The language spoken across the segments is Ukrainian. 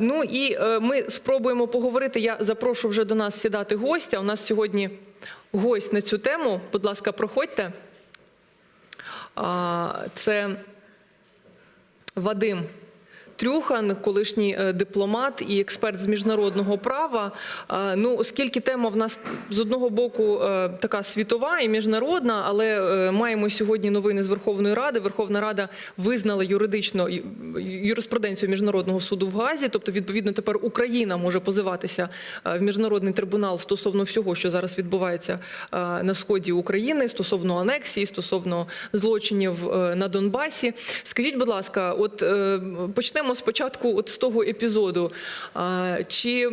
Ну і е, ми спробуємо поговорити. Я запрошу вже до нас сідати гостя. У нас сьогодні гость на цю тему. Будь ласка, проходьте. Це Вадим Трюхан, колишній е, дипломат і експерт з міжнародного права. Е, Ну, оскільки тема в нас з одного боку е, така світова і міжнародна, але маємо сьогодні новини з Верховної Ради. Верховна Рада визнала юридично юриспруденцію міжнародного суду в Газі. Тобто, відповідно, тепер Україна може позиватися в міжнародний трибунал стосовно всього, що зараз відбувається на сході України, стосовно анексії, стосовно злочинів на Донбасі. Скажіть, будь ласка, от е, почнемо спочатку от з того епізоду. Чи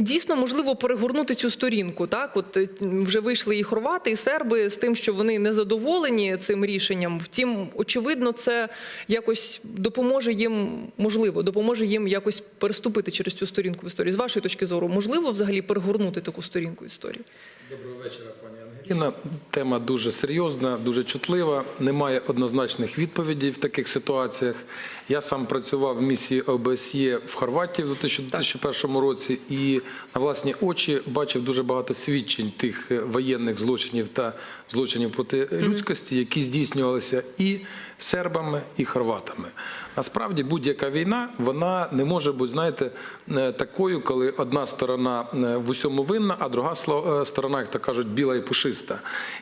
дійсно можливо перегорнути цю сторінку? Так, от е, вже вийшли і хорвати, і серби з тим, що вони не задоволені цим рішенням. Втім, очевидно, це якось допоможе їм, можливо, допоможе їм якось переступити через цю сторінку в історії. З вашої точки зору, можливо взагалі перегорнути таку сторінку історії? Доброго вечора, пані Ангеліна. Тема дуже серйозна, дуже чутлива. Немає однозначних відповідей в таких ситуаціях. Я сам працював в місії ОБСЄ в Хорватії в 2001 році і на власні очі бачив дуже багато свідчень тих е, воєнних злочинів та злочинів проти людськості, які здійснювалися і сербами, і хорватами. Насправді будь-яка війна вона не може бути, знаєте, е, такою, коли одна сторона е, в усьому винна, а друга е, сторона, як то кажуть, біла і пушиста.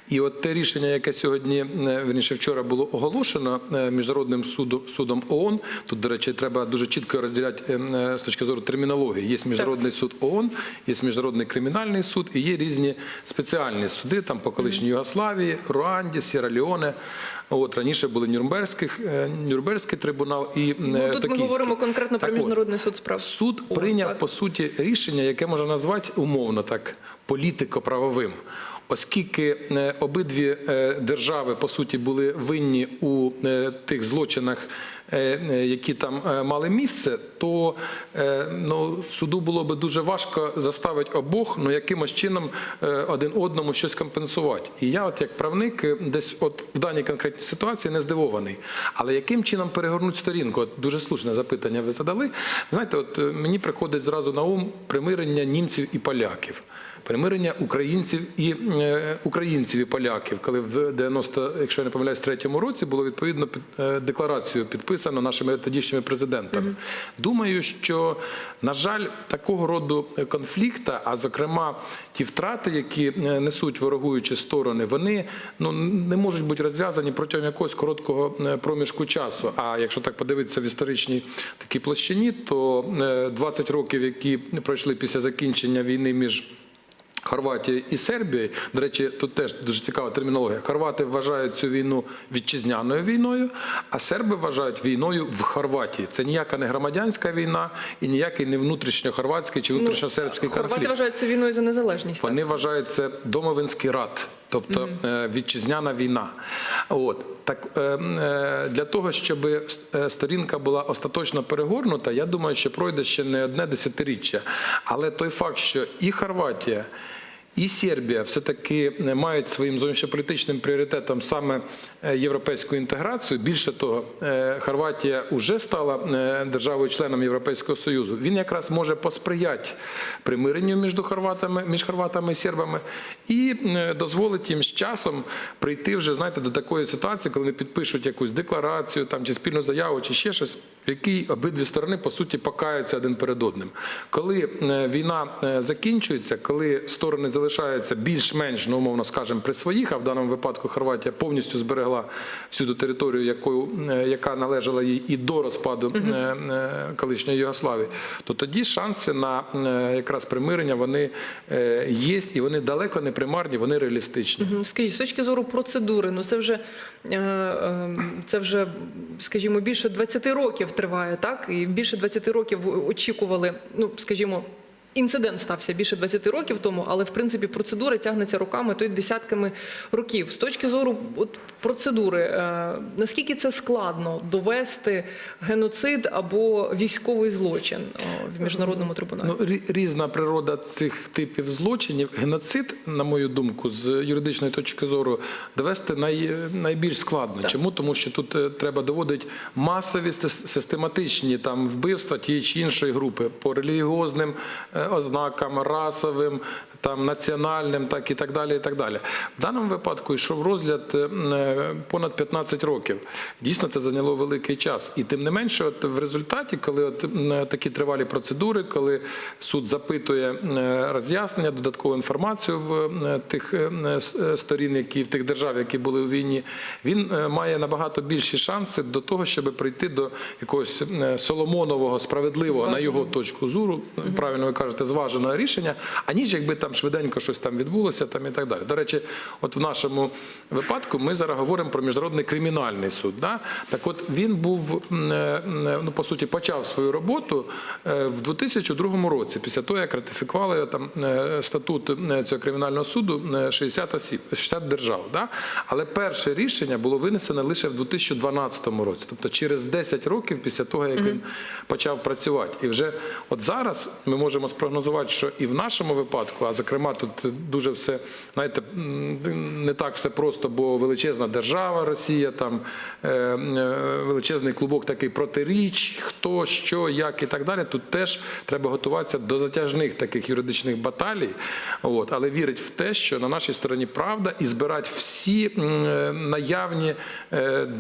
І от те рішення, яке сьогодні, верніше вчора було оголошено міжнародним судом, судом ООН, тут, до речі, треба дуже чітко розділяти з точки зору термінології. Є міжнародний суд ООН, є міжнародний кримінальний суд і є різні спеціальні суди, там по колишній Югославії, Руанді, Сєра-Леоне. От раніше були Нюрнберзьких, е, Нюрнберзький трибунал і Ну тут ми говоримо конкретно про Так от, міжнародний суд справ. Суд О, прийняв так. по суті рішення, яке можна назвати умовно так політико-правовим. Оскільки е, обидві е, держави по суті були винні у е, тих злочинах, е, е, які там е, мали місце, то е, ну, суду було би дуже важко заставити обох ну, якимось чином е, один одному щось компенсувати. І я, от як правник, е, десь от в даній конкретній ситуації не здивований. Але яким чином перегорнути сторінку? От дуже слушне запитання ви задали. Знаєте, от е, мені приходить зразу на ум примирення німців і поляків. Примирення українців і е, українців і поляків, коли в 90, якщо я не помиляюсь, третьому році було відповідно під, е, декларацію підписано нашими тодішніми президентами. Думаю, що на жаль, такого роду конфлікта, а зокрема ті втрати, які е, несуть ворогуючі сторони, вони ну не можуть бути розв'язані протягом якогось короткого е, проміжку часу. А якщо так подивитися в історичній такій площині, то е, 20 років, які пройшли після закінчення війни між Хорватії і Сербії, до речі, тут теж дуже цікава термінологія. Хорвати вважають цю війну вітчизняною війною, а серби вважають війною в Хорватії. Це ніяка не громадянська війна і ніякий не внутрішньохорватський чи внутрішньосербський Хорвати конфлікт. вважають це війною за незалежність. так? Вони вважають це домовинський рад, тобто е, вітчизняна війна. От так е, е, для того, щоб сторінка була остаточно перегорнута, я думаю, що пройде ще не одне десятиріччя. Але той факт, що і Хорватія. І Сербія все-таки мають своїм зовнішньополітичним пріоритетом саме е, європейську інтеграцію. Більше того, е, Хорватія вже стала е, державою-членом Європейського Союзу. Він якраз може посприяти примиренню між хорватами, між хорватами і сербами і е, дозволить їм з часом прийти вже знаєте, до такої ситуації, коли вони підпишуть якусь декларацію там, чи спільну заяву, чи ще щось, в якій обидві сторони по суті покаються один перед одним. Коли е, війна е, закінчується, коли сторони залишаються більш-менш, ну умовно скажемо, при своїх, а в даному випадку Хорватія повністю зберегла всю ту територію, якою, е, яка належала їй і до розпаду е, е, колишньої Югославії, то тоді шанси на якраз примирення вони є, і вони далеко не примарні, вони реалістичні. Скажіть, з точки зору процедури, ну це вже це вже, скажімо, більше 20 років триває, так? І більше 20 років очікували, ну скажімо. Інцидент стався більше 20 років тому, але в принципі процедура тягнеться роками, то й десятками років. З точки зору от, процедури, е, наскільки це складно довести геноцид або військовий злочин е, в міжнародному трибуналі? Ну, різна природа цих типів злочинів. Геноцид, на мою думку, з юридичної точки зору, довести най, найбільш складно. Так. Чому? Тому що тут е, треба доводити масові сис- систематичні там вбивства тієї чи іншої групи по релігіозним е, ознакам, расовим. Там національним, так і так далі. І так далі. В даному випадку йшов розгляд е, е, понад 15 років. Дійсно, це зайняло великий час. І тим не менше, от в результаті, коли от такі тривалі процедури, коли суд запитує е, роз'яснення, додаткову інформацію в е, тих е, е, сторін, які в тих держав, які були у війні, він е, має набагато більші шанси до того, щоб прийти до якогось е, соломонового, справедливого на його точку зору, правильно ви кажете, зваженого рішення, аніж якби там швиденько щось там відбулося, там і так далі. До речі, от в нашому випадку ми зараз говоримо про міжнародний кримінальний суд. Да? Так от він був е, м, ну по суті почав свою роботу е, в 2002 році, після того як ратифікували там е, статут е, цього кримінального суду е, 60 осіб, 60 держав. Да? Але перше рішення було винесено лише в 2012 році, тобто через 10 років після того, як він почав працювати. І вже от зараз ми можемо спрогнозувати, що і в нашому випадку, а зокрема, тут дуже все знаєте, не так все просто, бо величезна держава Росія, там е, е, величезний клубок такий протиріч, хто, що, як і так далі. Тут теж треба готуватися до затяжних таких юридичних баталій. От, але вірить в те, що на нашій стороні правда і збирати всі е, наявні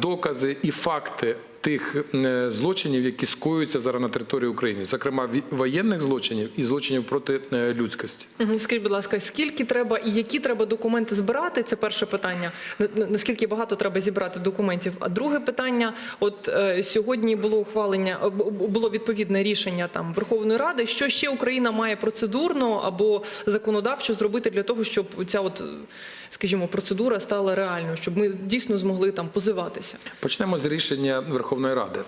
докази і факти. Тих е, злочинів, які скоюються зараз на території України, зокрема воєнних злочинів і злочинів проти е, людськості. Скажіть, будь ласка, скільки треба і які треба документи збирати? Це перше питання. На- на- Наскільки багато треба зібрати документів? А друге питання: от е, сьогодні було ухвалення, було відповідне рішення там Верховної Ради. Що ще Україна має процедурно або законодавчо зробити для того, щоб ця от, скажімо, процедура стала реальною, щоб ми дійсно змогли там позиватися? Почнемо з рішення Верховної Ради.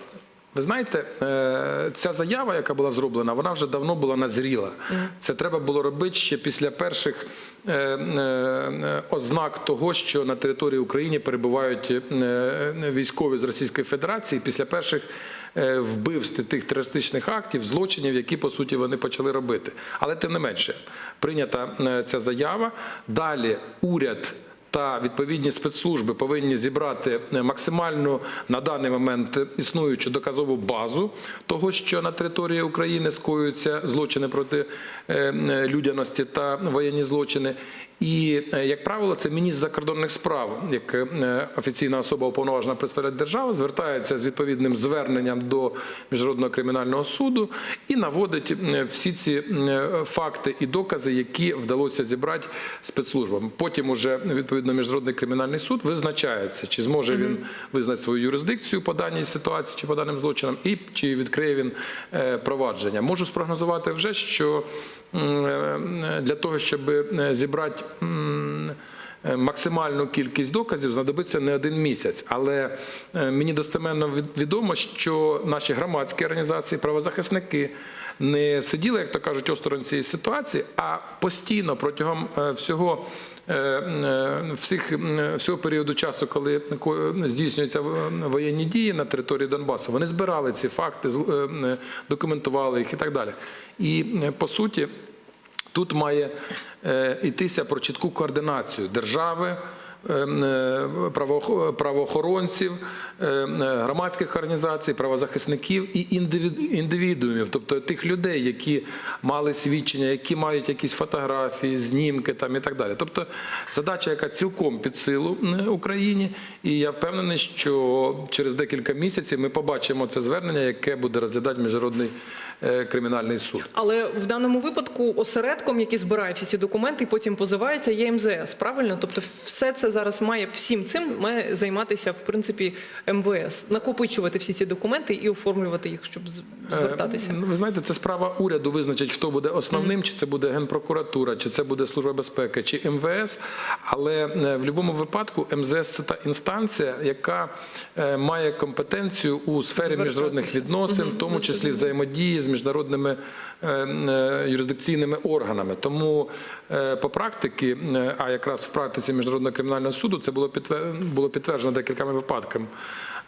Ви знаєте, е, ця заява, яка була зроблена, вона вже давно була назріла. Це треба було робити ще після перших е, е, ознак того, що на території України перебувають військові з Російської Федерації, після перших вбивств тих терористичних актів, злочинів, які по суті вони почали робити. Але тим не менше, прийнята е, ця заява. Далі уряд та відповідні спецслужби повинні зібрати е, максимальну на даний момент існуючу доказову базу того, що на території України скоюються злочини проти е, е, людяності та воєнні злочини. І, е, як правило, це міністр закордонних справ, як е, офіційна особа уповноважена представляти державу, звертається з відповідним зверненням до міжнародного кримінального суду і наводить е, всі ці е, факти і докази, які вдалося зібрати спецслужбам. Потім уже відповідно міжнародний кримінальний суд визначається, чи зможе він визнати свою юрисдикцію по даній ситуації чи по даним злочинам, і чи відкриє він е, провадження. Можу спрогнозувати вже, що е, для того, щоб е, зібрати е, максимальну кількість доказів, знадобиться не один місяць. Але е, мені достеменно відомо, що наші громадські організації, правозахисники не сиділи, як то кажуть, осторонь цієї ситуації, а постійно протягом е, всього. е, Всіх всього періоду часу, коли здійснюються воєнні дії на території Донбасу, вони збирали ці факти, документували їх і так далі. І по суті, Тут має е, йтися про чітку координацію держави, е, е, правоох- правоохоронців, громадських організацій, правозахисників і індивід- індивідуумів, тобто тих людей, які мали свідчення, які мають якісь фотографії, знімки там і так далі. Тобто задача, яка цілком під силу Україні, і я впевнений, що через декілька місяців ми побачимо це звернення, яке буде розглядати міжнародний кримінальний суд. Але в даному випадку осередком, який збирає всі ці документи потім позивається, є МЗС. Правильно? Тобто, все це зараз має всім цим має займатися в принципі МВС, накопичувати всі ці документи і оформлювати їх, щоб звертатися. Е, ну, Ви знаєте, це справа уряду визначить, хто буде основним, чи це буде Генпрокуратура, чи це буде Служба безпеки, чи МВС. Але е, в будь-якому випадку МЗС це та інстанція, яка е, має компетенцію у сфері міжнародних відносин, в тому числі взаємодії з міжнародними юрисдикційними органами. Тому по практиці, а якраз в практиці міжнародного кримінального суду, це було підтверджено декількома випадками.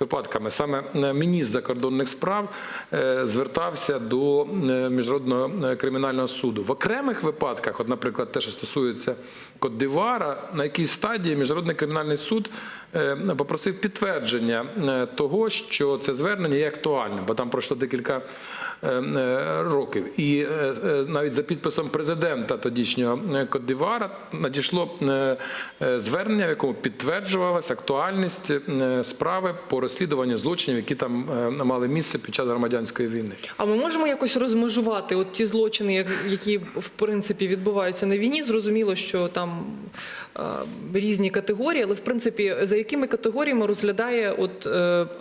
Випадками. Саме е, міністр закордонних справ е, звертався до е, міжнародного кримінального суду. В окремих випадках, от, наприклад, те, що стосується Кот-Дивуара, на якій стадії міжнародний кримінальний суд попросив підтвердження того, що це звернення є актуальним, бо там пройшло декілька років. І е, е, навіть за підписом президента тодішнього е, Кот-Дивуара надійшло е, е, звернення, в якому підтверджувалася актуальність е, справи по розслідуванню злочинів, які там е, мали місце під час громадянської війни. А ми можемо якось розмежувати от ті злочини, які в принципі відбуваються на війні. Зрозуміло, що там е, різні категорії, але в принципі за якими категоріями розглядає от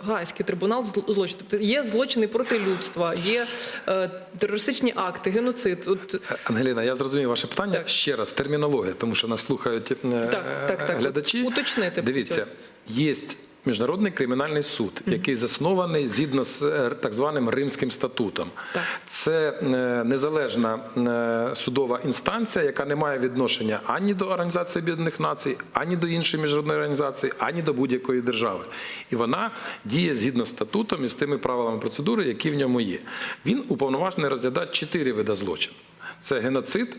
Гайський трибунал зл- злочин? Тобто є злочини проти людства, є е, терористичні акти, геноцид. От Ангеліна, я зрозумів ваше питання. Так. Ще раз, термінологія, тому що нас слухають е, Так, так, так. глядачі. Уточнити Дивіться, є Міжнародний кримінальний суд, який заснований згідно з е, так званим Римським статутом. Так. Це е, незалежна е, судова інстанція, яка не має відношення ані до Організації Об'єднаних Націй, ані до іншої міжнародної організації, ані до будь-якої держави. І вона діє згідно з статутом і з тими правилами процедури, які в ньому є. Він уповноважений розглядати чотири види злочину: це геноцид.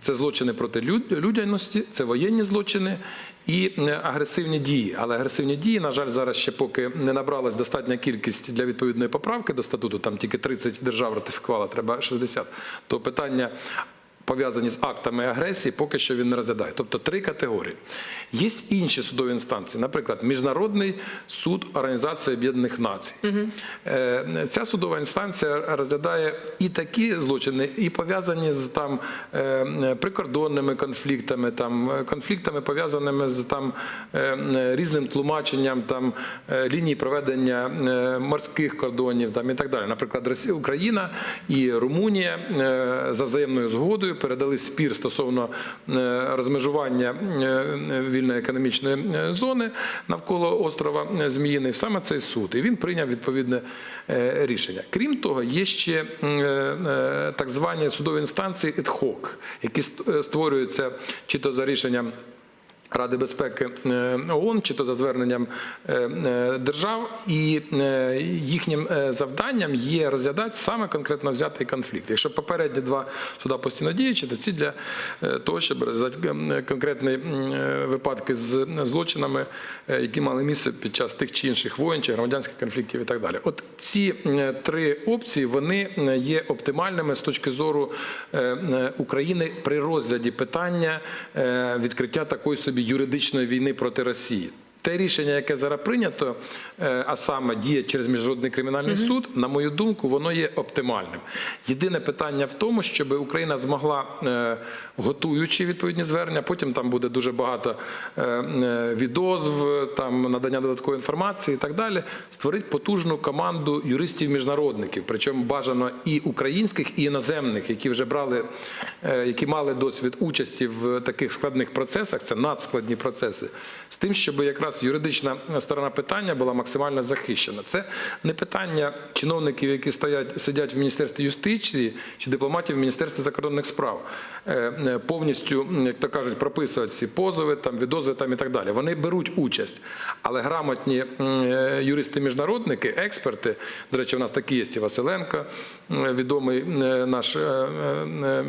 Це злочини проти людяності, це воєнні злочини і е, агресивні дії. Але агресивні дії, на жаль, зараз ще поки не набралась достатня кількість для відповідної поправки до статуту. Там тільки 30 держав ратифікувала, треба 60. То питання. Пов'язані з актами агресії, поки що він не розглядає. Тобто три категорії. Є інші судові інстанції, наприклад, Міжнародний суд Організації Об'єднаних Націй. Е, Ця судова інстанція розглядає і такі злочини, і пов'язані з там е, прикордонними конфліктами, там е, конфліктами пов'язаними з там різним тлумаченням там ліній проведення морських кордонів, там і так далі. Наприклад, Росія, Україна і Румунія за взаємною згодою передали спір стосовно е, розмежування е, вільної економічної е, зони навколо острова е, Зміїний саме цей суд. І він прийняв відповідне е, рішення. Крім того, є ще е, е, так звані судові інстанції ad hoc, які е, створюються чи то за рішенням. Ради безпеки е, ООН, чи то за зверненням е, е, держав, і їхнім завданням є розглядати саме конкретно взятий конфлікт. Якщо попередні два суда постійно діючі, то ці для того, щоб розглядати е, конкретні випадки з злочинами, які мали місце під час тих чи інших воєн чи громадянських конфліктів і так далі. От ці три опції вони є оптимальними з точки зору України при розгляді питання відкриття такої собі юридичної війни проти Росії. Те рішення, яке зараз прийнято, е, а саме діє через міжнародний кримінальний суд, на мою думку, воно є оптимальним. Єдине питання в тому, щоб Україна змогла, е, готуючи відповідні звернення, потім там буде дуже багато е, відозв, там надання додаткової інформації і так далі, створити потужну команду юристів-міжнародників, причому бажано і українських, і іноземних, які вже брали, які мали досвід участі в таких складних процесах, це надскладні процеси, з тим, щоб якраз юридична сторона питання була максимально захищена. Це не питання чиновників, які стоять, сидять в Міністерстві юстиції чи дипломатів в Міністерстві закордонних справ, е, е, повністю, як то кажуть, прописувати ці позови, там, відозви там, і так далі. Вони беруть участь. Але грамотні е, юристи-міжнародники, експерти, до речі, у нас такі є і Василенко, відомий наш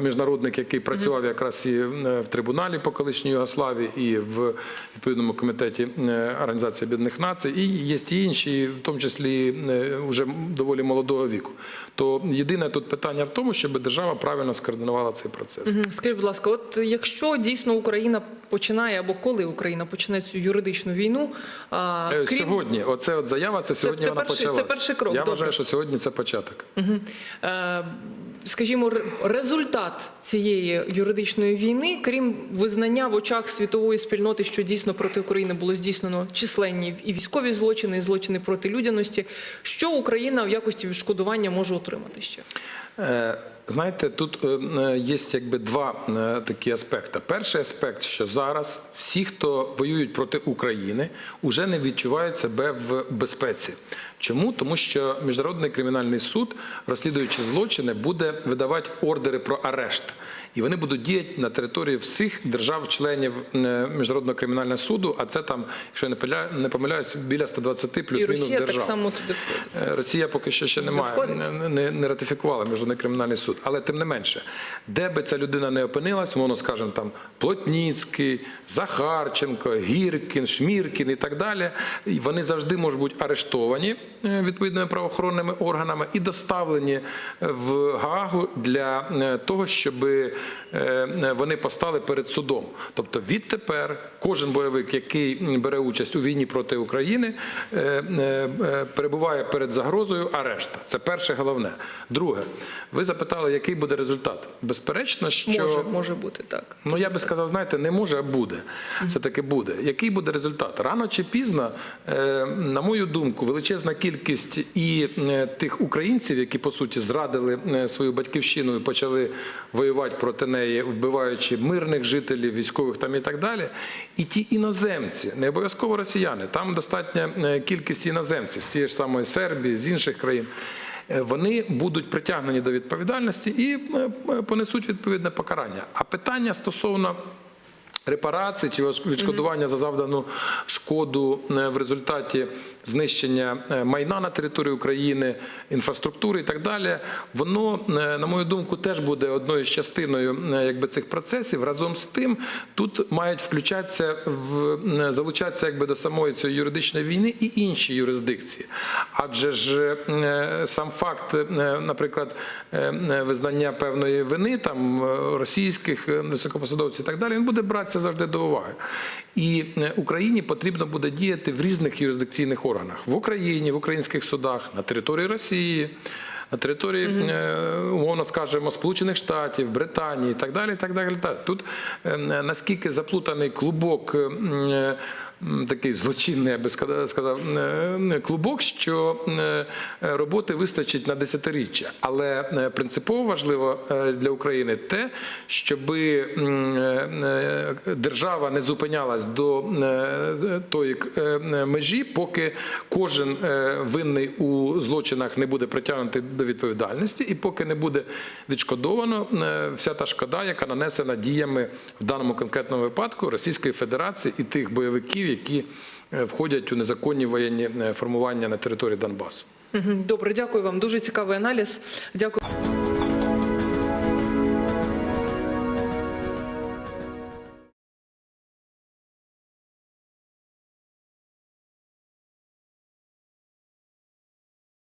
міжнародник, який працював якраз і в трибуналі по колишній Югославії, і в відповідному комітеті Організації Об'єднаних Націй, і є і інші, в тому числі е, вже доволі молодого віку. То єдине тут питання в тому, щоб держава правильно скоординувала цей процес. Скажіть, будь ласка, от якщо дійсно Україна починає або коли Україна почне цю юридичну війну, а, Е, крім Сьогодні, оце от заява, це сьогодні це вона перший- це перший крок, Я добре. вважаю, що сьогодні це початок. Е, скажімо, результат цієї юридичної війни, крім визнання в очах світової спільноти, що дійсно проти України було здійснено численні і військові злочини, і злочини проти людяності, що Україна в якості відшкодування може отримати ще? Е, Знаєте, тут е, е, є якби два такі аспекти. Перший аспект, що зараз всі, хто воюють проти України, вже не відчувають себе в безпеці. Чому? Тому що міжнародний кримінальний суд, розслідуючи злочини, буде видавати ордери про арешт. І вони будуть діяти на території всіх держав-членів е, міжнародного кримінального суду. А це там, якщо я не помиляю- помиляюсь, біля 120 І плюс-мінус Росія держав. так само туди входить. Е, Росія поки що ще немає, не, не, не ратифікувала міжнародний кримінальний суд. Але тим не менше, де би ця людина не опинилась, воно, скажімо, там Плотніцький, Захарченко, Гіркін, Шміркін і так далі, вони завжди можуть бути арештовані відповідними правоохоронними органами і доставлені в Гаагу для е, того, щоб вони постали перед судом. Тобто відтепер кожен бойовик, який бере участь у війні проти України, е, е, е, перебуває перед загрозою арешта. Це перше головне. Друге, ви запитали, який буде результат. Безперечно, що Може, може бути так. Ну, я би сказав, знаєте, не може, а буде. Все-таки буде. Який буде результат? Рано чи пізно, е, на мою думку, величезна кількість і е, тих українців, які по суті зрадили е, свою батьківщину і почали воювати проти неї, вбиваючи мирних жителів, військових там і так далі. І ті іноземці, не обов'язково росіяни, там достатня е, кількість іноземців з тієї ж самої Сербії, з інших країн. Вони будуть притягнені до відповідальності і понесуть відповідне покарання. А питання стосовно репарацій чи відшкодування за завдану шкоду е, в результаті знищення е, майна на території України, інфраструктури і так далі, воно, е, на мою думку, теж буде одною з частиною якби, цих процесів. Разом з тим, тут мають включатися в залучатися якби до самої цієї юридичної війни і інші юрисдикції. Адже ж сам факт, наприклад, визнання певної вини там російських високопосадовців і так далі, він буде братися завжди до уваги. І е, Україні потрібно буде діяти в різних юрисдикційних органах в Україні, в українських судах, на території Росії. На території, е, умовно скажемо, Сполучених Штатів, Британії і так далі. І так далі. Тут е, наскільки заплутаний клубок, такий злочинний, я би сказав, е, клубок, що е, роботи вистачить на десятиріччя. Але е, принципово важливо для України те, щоб держава не зупинялась до тої межі, поки кожен винний у злочинах не буде притягнутий до відповідальності, і поки не буде відшкодовано вся та шкода, яка нанесена діями в даному конкретному випадку Російської Федерації і тих бойовиків, які е, входять у незаконні воєнні е, формування на території Донбасу. Добре, дякую вам. Дуже цікавий аналіз. Дякую.